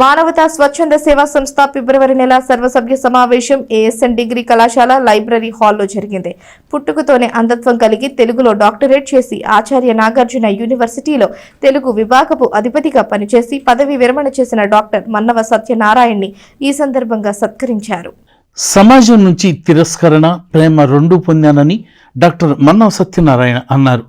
మానవతా స్వచ్ఛంద సేవా సంస్థ ఫిబ్రవరి నెల సర్వసభ్య సమావేశం ఏఎస్ఎన్ డిగ్రీ కళాశాల లైబ్రరీ హాల్లో జరిగింది. పుట్టుకతోనే అంధత్వం కలిగి తెలుగులో డాక్టరేట్ చేసి ఆచార్య నాగార్జున యూనివర్సిటీలో తెలుగు విభాగపు అధిపతిగా పనిచేసి పదవి విరమణ చేసిన డాక్టర్ మన్నవ సత్యనారాయణ్ని ఈ సందర్భంగా సత్కరించారు. సమాజం నుంచి తిరస్కరణ ప్రేమ రెండూ పొందానని డాక్టర్ మన్నవ సత్యనారాయణ అన్నారు.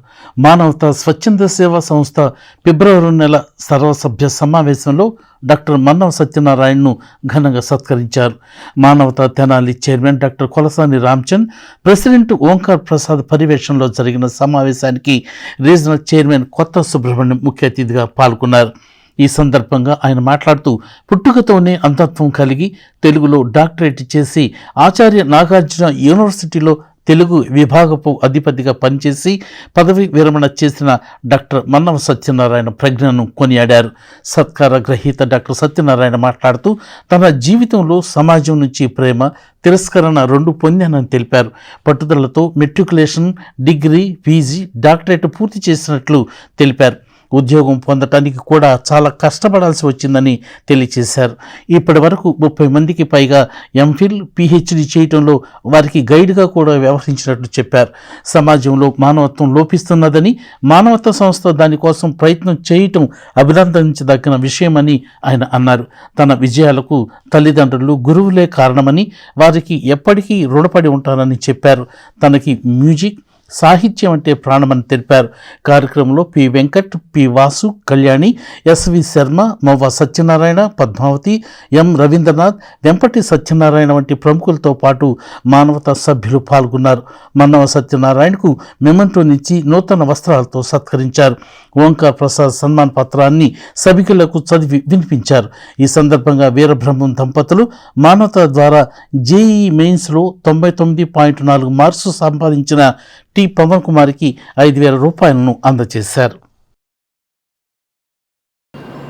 మానవత స్వచ్ఛంద సేవా సంస్థ ఫిబ్రవరి నెల సర్వసభ్య సమావేశంలో డాక్టర్ మన్నవ సత్యనారాయణను ఘనంగా సత్కరించారు. Manavatha Tenali chairman doctor Kolasani Ramchand president Omkar Prasad పర్యవేక్షణలో జరిగిన సమావేశానికి రీజనల్ చైర్మన్ కొత్త సుబ్రహ్మణ్యం ముఖ్య అతిథిగా పాల్గొన్నారు. ఈ సందర్భంగా ఆయన మాట్లాడుతూ పుట్టుకతోనే అంతత్వం కలిగి తెలుగులో డాక్టరేట్ చేసి ఆచార్య నాగార్జున యూనివర్సిటీలో తెలుగు విభాగపు అధిపతిగా పనిచేసి పదవి విరమణ చేసిన డాక్టర్ మన్నవ సత్యనారాయణ ప్రజ్ఞను కొనియాడారు. సత్కార గ్రహీత డాక్టర్ సత్యనారాయణ మాట్లాడుతూ తన జీవితంలో సమాజం నుంచి ప్రేమ తిరస్కరణ రెండు పొందానని తెలిపారు. పట్టుదలతో మెట్రికులేషన్ డిగ్రీ పీజీ డాక్టరేట్ పూర్తి చేసినట్లు తెలిపారు. ఉద్యోగం పొందటానికి కూడా చాలా కష్టపడాల్సి వచ్చిందని తెలియచేశారు. ఇప్పటి వరకు ముప్పై మందికి పైగా ఎంఫిల్ పిహెచ్డి చేయటంలో వారికి గైడ్గా కూడా వ్యవహరించినట్లు చెప్పారు. సమాజంలో మానవత్వం లోపిస్తున్నదని మానవత్వ సంస్థ దానికోసం ప్రయత్నం చేయటం అభినందించదగిన విషయమని ఆయన అన్నారు. తన విజయాలకు తల్లిదండ్రులు గురువులే కారణమని వారికి ఎప్పటికీ రుణపడి ఉంటానని చెప్పారు. తనకి మ్యూజిక్ సాహిత్యం అంటే ప్రాణమని తెలిపారు. కార్యక్రమంలో P. Venkat P. Vasu Kalyani SV Sharma Mavva Satyanarayana Padmavathi M. Ravindranath Vempati Satyanarayana వంటి ప్రముఖులతో పాటు మానవతా సభ్యులు పాల్గొన్నారు. మన్నవ సత్యనారాయణకు మెమెంటోనిచ్చి నూతన వస్త్రాలతో సత్కరించారు. ఓంకార్ ప్రసాద్ సన్మాన్ పత్రాన్ని సభికులకు చదివి వినిపించారు. ఈ సందర్భంగా వీరబ్రహ్మం దంపతులు మానవత ద్వారా జేఈ మెయిన్స్లో తొంభై తొమ్మిది పాయింట్ నాలుగు మార్క్స్ సంపాదించిన టి పవన్ కుమార్కి ఐదు వేల రూపాయలను అందజేశారు.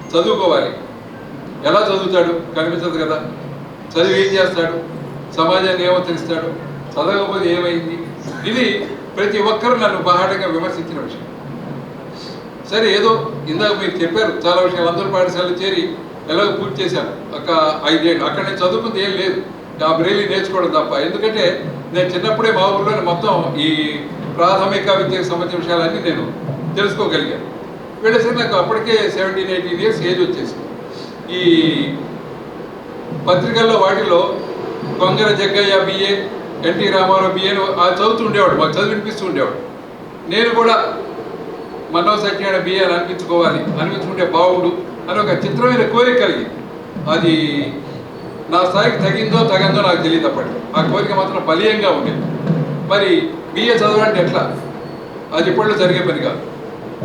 చదువుకోవాలి. ఎలా చదువుతాడు? కనిపించదు కదా. చదివి ఏం చేస్తాడు? సమాజాన్ని ఏమో తెలుస్తాడు చదవకపోతే ఏమైంది? ఇది ప్రతి ఒక్కరూ నన్ను బాహాటంగా విమర్శించిన విషయం. సరే ఏదో ఇందాక మీరు చెప్పారు చాలా విషయాలు అందరూ పాఠశాలలో చేరి ఎలాగో పూర్తి చేశాను ఒక ఐదేళ్ళు. అక్కడ నేను చదువుకుంది ఏం లేదు. ఆ బ్రెయిలీ నేర్చుకోవడం తప్ప. ఎందుకంటే నేను చిన్నప్పుడే మా ఊర్లోనే మొత్తం ఈ ప్రాథమిక విద్యకు సంబంధించిన విషయాలన్నీ నేను తెలుసుకోగలిగాను. వెళ్ళేసరికి నాకు అప్పటికే సెవెంటీన్ ఎయిటీన్ ఇయర్స్ ఏజ్ వచ్చేసింది. ఈ పత్రికల్లో వాటిలో Kongara Jaggayya BA NT Ramarao BA అది చదువుతూ ఉండేవాడు మాకు చదివి వినిపిస్తూ ఉండేవాడు. నేను కూడా మనో సత్యనారాయణ బిఏ అని అనిపించుకోవాలి అనిపించుకుంటే బాగుండు అని ఒక చిత్రమైన కోరిక కలిగింది. అది నా స్థాయికి తగిందో తగందో నాకు తెలియదు అప్పటికి. ఆ కోరిక మాత్రం బలీయంగా ఉండేది మరి బిఏ చదవాలంటే ఎట్లా? అది ఇప్పట్లో జరిగే పని కాదు.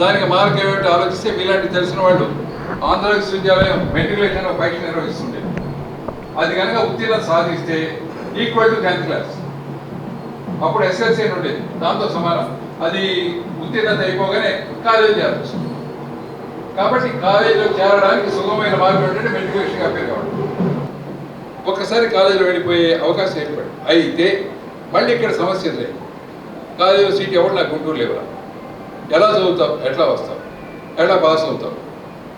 దానికి మార్గం ఏమిటో ఆలోచిస్తే మీలాంటి తెలిసిన వాళ్ళు ఆంధ్ర విశ్వవిద్యాలయం మెట్రికులేషన్ పరీక్ష నిర్వహిస్తుండే అది కనుక ఉత్తీర్ణత సాధిస్తే ఈక్వల్ టు టెన్త్ క్లాస్ అప్పుడు ఎస్ఎల్సీ అని ఉండేది. దాంతో సమానం. అది ఉత్తీర్ణత అయిపోగానే కాలేజీ చేరవచ్చు కాబట్టి కాలేజీలో చేరడానికి సుగమైన మార్గం ఏంటంటే మెట్రికులేషన్గా అప్పేర్ ఒకసారి కాలేజీలో వెళ్ళిపోయే అవకాశం ఏర్పడి అయితే మళ్ళీ ఇక్కడ సమస్య లేదు. కాలేజీలో సీట్ ఎవరు నాకు గుంటూరు లేవురా? ఎలా చదువుతావు? ఎట్లా వస్తావు? ఎట్లా పాస్ అవుతావు?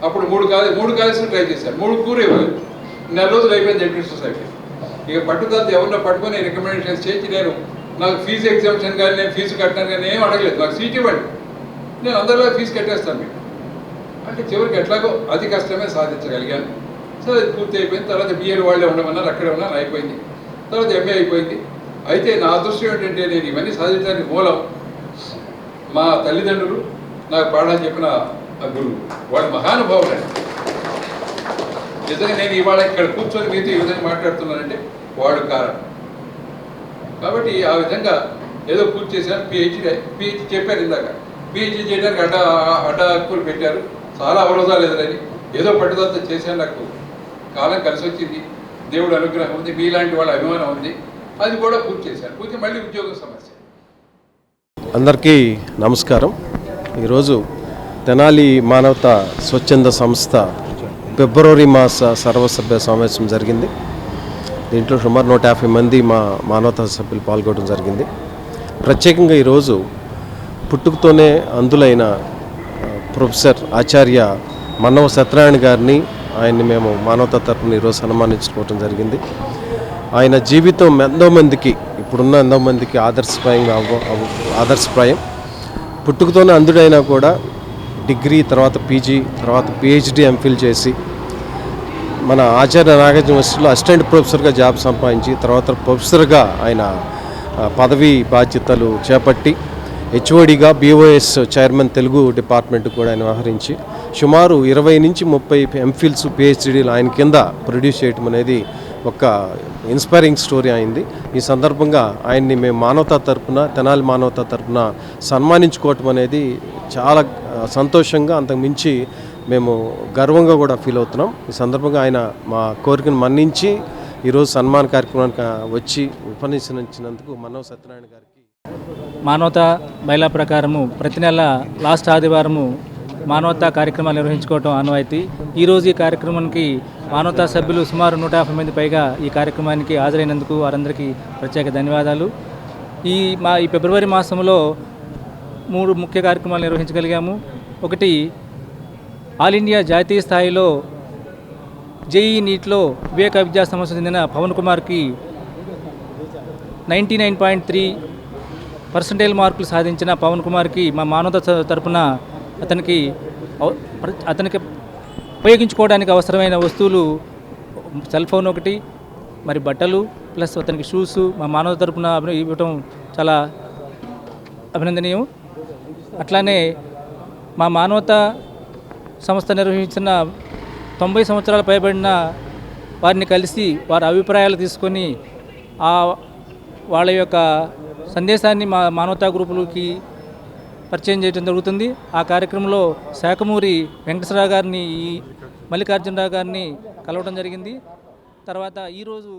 అప్పుడు మూడు కాలేజ్ మూడు కాలేజీలు ట్రై చేశాను మూడు కూర ఇవ్వలేదు నెల రోజులు అయిపోయింది ఎంట్రీ సొసైటీ ఇక పట్టుదలతో ఎవరినో పట్టుకొని రికమెండేషన్స్ చేసి నేను నాకు ఫీజు ఎగ్జామ్షన్ కానీ నేను ఫీజు కట్టాను కానీ ఏం అడగలేదు. నాకు సీట్ ఇవ్వండి. నేను అందరిలో ఫీజు కట్టేస్తాను మీకు. అంటే చివరికి ఎట్లాగో అతి కష్టమే సాధించగలిగాను. సో అది పూర్తి అయిపోయింది తర్వాత బిఏలు వాళ్ళే ఉండమన్నారు అక్కడే ఉన్నాను అయిపోయింది. తర్వాత ఎంఏ అయిపోయింది. అయితే నా అదృష్టం ఏంటంటే నేను ఇవన్నీ సాధించడానికి మూలం మా తల్లిదండ్రులు నాకు పాఠాలు చెప్పిన ఆ గురువు. వాడు మహానుభావుడు నిజంగా నేను ఇవాళ ఇక్కడ కూర్చొని మీతో ఈ విధంగా మాట్లాడుతున్నానంటే వాడు కారణం. కాబట్టి ఆ విధంగా ఏదో పూర్తి చేశాను పిహెచ్డి పిహెచ్డి చెప్పారు ఇందాక. పిహెచ్డి చేయడానికి అడ్డ అడ్డ హక్కులు పెట్టారు. చాలా అవరోధాలు ఎదురని ఏదో పట్టుదలతో చేశాను నాకు కాలం కలిసి వచ్చింది. దేవుడు అనుగ్రహం ఉంది. మీలాంటి వాళ్ళ అభిమానం ఉంది. అది కూడా పూర్తి చేశారు. పూర్తి మళ్ళీ ఉద్యోగ సమస్య. అందరికీ నమస్కారం. ఈరోజు తెనాలి మానవత స్వచ్ఛంద సంస్థ ఫిబ్రవరి మాస సర్వసభ్య సమావేశం జరిగింది. దీంట్లో సుమారు నూట యాభై మంది మా మానవతా సభ్యులు పాల్గొనడం జరిగింది. ప్రత్యేకంగా ఈరోజు పుట్టుకతోనే అందులైన ప్రొఫెసర్ ఆచార్య మన్నవ సత్యనారాయణ గారిని ఆయన్ని మేము మానవతా తరపున ఈరోజు సన్మానించుకోవడం జరిగింది. ఆయన జీవితం ఎంతో మందికి ఇప్పుడున్న ఎంతో మందికి ఆదర్శప్రాయంగా అవ్వ ఆదర్శప్రాయం. పుట్టుకతోనే అందుడైనా కూడా డిగ్రీ తర్వాత పీజీ తర్వాత పిహెచ్డి ఎంఫిల్ చేసి మన ఆచార్య నాగార్జున యూనివర్సిటీలో అసిస్టెంట్ ప్రొఫెసర్గా జాబ్ సంపాదించి తర్వాత ప్రొఫెసర్గా ఆయన పదవీ పదవి బాధ్యతలు చేపట్టి హెచ్ఓడిగా బీఓఎస్ చైర్మన్ తెలుగు డిపార్ట్మెంట్ కూడా ఆయన వ్యవహరించి సుమారు ఇరవై నుంచి ముప్పై ఎంఫిల్స్ పిహెచ్డీలు ఆయన కింద ప్రొడ్యూస్ చేయటం అనేది ఒక ఇన్స్పైరింగ్ స్టోరీ అయింది. ఈ సందర్భంగా ఆయన్ని మేము మానవతా తరపున తెనాలి మానవతా తరపున సన్మానించుకోవటం అనేది చాలా సంతోషంగా అంతకు మించి మేము గర్వంగా కూడా ఫీల్ అవుతున్నాం. ఈ సందర్భంగా ఆయన మా కోరికను మన్నించి ఈరోజు సన్మాన కార్యక్రమానికి వచ్చి ఉపన్యసించినందుకు మనవ సత్యనారాయణ గారికి మానవతా బయలా ప్రకారము ప్రతి నెల లాస్ట్ ఆదివారము మానవతా కార్యక్రమాలు నిర్వహించుకోవటం ఆనవాయితీ. ఈరోజు ఈ కార్యక్రమానికి మానవతా సభ్యులు సుమారు నూట యాభై మంది పైగా ఈ కార్యక్రమానికి హాజరైనందుకు వారందరికీ ప్రత్యేక ధన్యవాదాలు. ఈ మా ఈ ఫిబ్రవరి మాసంలో మూడు ముఖ్య కార్యక్రమాలు నిర్వహించగలిగాము. ఒకటి ఆల్ ఇండియా జాతీయ స్థాయిలో జేఈ నీట్లో వివేక విద్యా సంస్థ చెందిన పవన్ కుమార్కి ninety nine point three percentage మార్కులు సాధించిన పవన్ కుమార్కి మా మానవత తరపున అతనికి అతనికి ఉపయోగించుకోవడానికి అవసరమైన వస్తువులు సెల్ ఫోన్ ఒకటి మరి బట్టలు ప్లస్ అతనికి షూస్ మా మానవ తరపున ఇవ్వటం చాలా అభినందనీయం. అట్లానే మా మానవత సంస్థ నిర్వహించిన తొంభై సంవత్సరాలు పైబడిన వారిని కలిసి వారి అభిప్రాయాలు తీసుకొని ఆ వాళ్ళ యొక్క సందేశాన్ని మా మానవతా గ్రూపులకి పరిచయం చేయడం జరుగుతుంది. ఆ కార్యక్రమంలో శాఖమూరి వెంకటేశ్వరరావు గారిని ఈ మల్లికార్జునరావు గారిని కలవడం జరిగింది. తర్వాత ఈరోజు